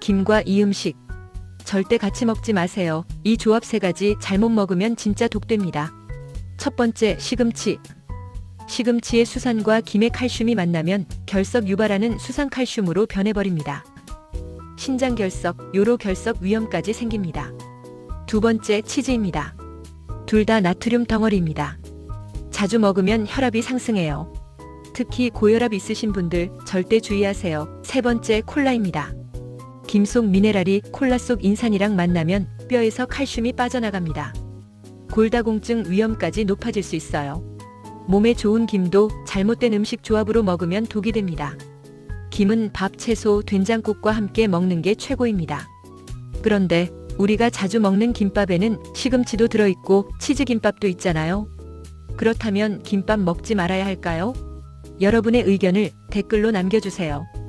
김과 이 음식. 절대 같이 먹지 마세요. 이 조합 세 가지 잘못 먹으면 진짜 독됩니다. 첫 번째, 시금치. 시금치의 수산과 김의 칼슘이 만나면 결석 유발하는 수산 칼슘으로 변해버립니다. 신장 결석, 요로 결석 위험까지 생깁니다. 두 번째, 치즈입니다. 둘 다 나트륨 덩어리입니다. 자주 먹으면 혈압이 상승해요. 특히 고혈압 있으신 분들 절대 주의하세요. 세 번째, 콜라입니다. 김 속 미네랄이 콜라 속 인산이랑 만나면 뼈에서 칼슘이 빠져나갑니다. 골다공증 위험까지 높아질 수 있어요. 몸에 좋은 김도 잘못된 음식 조합으로 먹으면 독이 됩니다. 김은 밥, 채소, 된장국과 함께 먹는 게 최고입니다. 그런데 우리가 자주 먹는 김밥에는 시금치도 들어있고 치즈김밥도 있잖아요. 그렇다면 김밥 먹지 말아야 할까요? 여러분의 의견을 댓글로 남겨주세요.